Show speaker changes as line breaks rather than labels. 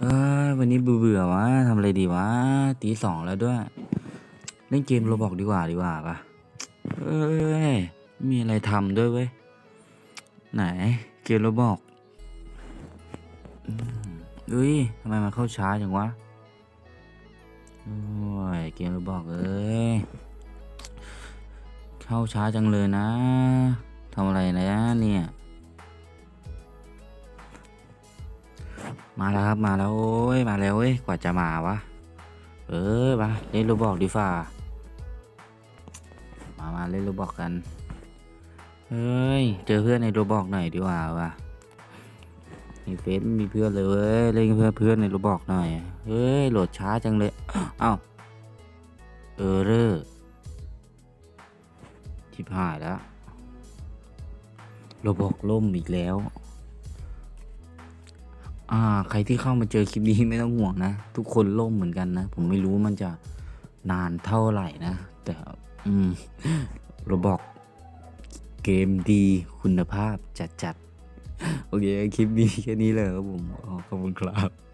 เอ้ยวันนี้เบื่อๆวะทำอะไรดีวะตีสองแล้วด้วย เล่นเกมโรบอกดีกว่าดีกว่าปะเอ้ยมีอะไรทำด้วยเว้ย ไหนเกมโรบอกเฮ้ยทำไมมันเข้าช้าจังวะ โอ้ยเกมโรบอกเอ้ย เข้าช้าจังเลยนะทำอะไรนะเนี่ย มาแล้วครับมาแล้วโอ้ยมาแล้วเว้ยกว่าจะมาวะ เออมาเล่นโรบอกดีฝ่ามามาเล่นโรบอกกันเฮ้ยเจอเพื่อนในโรบอกหน่อยดีกว่าวะในเฟซไม่มีเพื่อนเลยเว้ยเล่นเพื่อนเพื่อนในโรบอกหน่อยเฮ้ยโหลดช้าจังเลยเอ้าเออเรอทิพหายแล้วโรบอกล่มอีกแล้ว อ่า ใครที่เข้ามาเจอคลิปนี้ไม่ต้องห่วงนะ ทุกคนล่มเหมือนกันนะ ผมไม่รู้มันจะนานเท่าไหร่นะ แต่ อืมเราบอกเกมดีคุณภาพจัดจัดๆโอเค คลิปนี้แค่นี้เลยครับผมขอบคุณครับ